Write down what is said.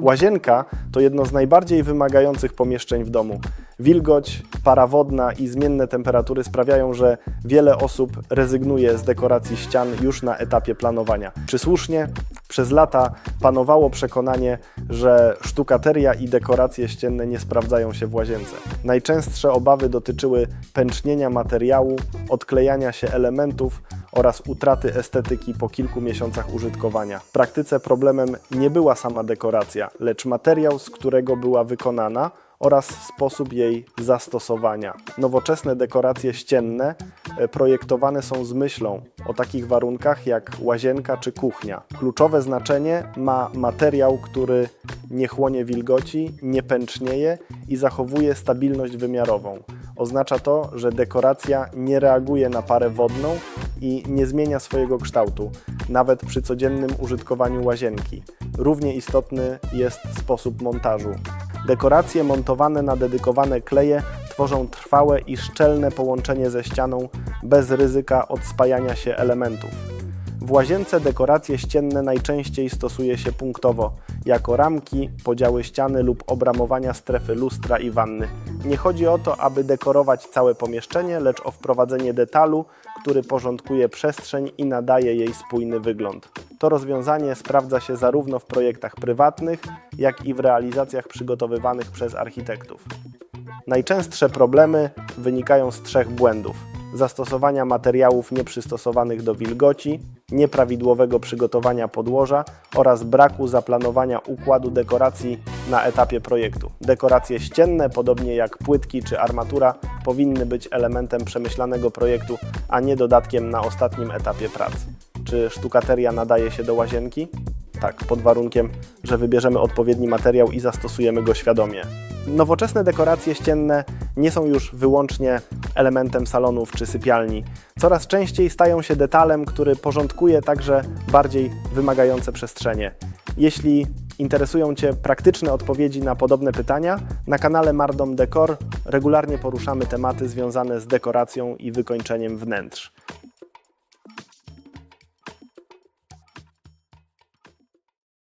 Łazienka to jedno z najbardziej wymagających pomieszczeń w domu. Wilgoć, para wodna i zmienne temperatury sprawiają, że wiele osób rezygnuje z dekoracji ścian już na etapie planowania. Czy słusznie? Przez lata panowało przekonanie, że sztukateria i dekoracje ścienne nie sprawdzają się w łazience. Najczęstsze obawy dotyczyły pęcznienia materiału, odklejania się elementów oraz utraty estetyki po kilku miesiącach użytkowania. W praktyce problemem nie była sama dekoracja, lecz materiał, z którego była wykonana oraz sposób jej zastosowania. Nowoczesne dekoracje ścienne e, projektowane są z myślą o takich warunkach jak łazienka czy kuchnia. Kluczowe znaczenie ma materiał, który nie chłonie wilgoci, nie pęcznieje i zachowuje stabilność wymiarową. Oznacza to, że dekoracja nie reaguje na parę wodną i nie zmienia swojego kształtu, nawet przy codziennym użytkowaniu łazienki. Równie istotny jest sposób montażu. Dekoracje montowane na dedykowane kleje tworzą trwałe i szczelne połączenie ze ścianą bez ryzyka odspajania się elementów. W łazience dekoracje ścienne najczęściej stosuje się punktowo, jako ramki, podziały ściany lub obramowania strefy lustra i wanny. Nie chodzi o to, aby dekorować całe pomieszczenie, lecz o wprowadzenie detalu, który porządkuje przestrzeń i nadaje jej spójny wygląd. To rozwiązanie sprawdza się zarówno w projektach prywatnych, jak i w realizacjach przygotowywanych przez architektów. Najczęstsze problemy wynikają z trzech błędów: zastosowania materiałów nieprzystosowanych do wilgoci, nieprawidłowego przygotowania podłoża oraz braku zaplanowania układu dekoracji na etapie projektu. Dekoracje ścienne, podobnie jak płytki czy armatura, powinny być elementem przemyślanego projektu, a nie dodatkiem na ostatnim etapie prac. Czy sztukateria nadaje się do łazienki? Tak, pod warunkiem, że wybierzemy odpowiedni materiał i zastosujemy go świadomie. Nowoczesne dekoracje ścienne nie są już wyłącznie elementem salonów czy sypialni. Coraz częściej stają się detalem, który porządkuje także bardziej wymagające przestrzenie. Jeśli interesują Cię praktyczne odpowiedzi na podobne pytania, na kanale Mardom Decor regularnie poruszamy tematy związane z dekoracją i wykończeniem wnętrz.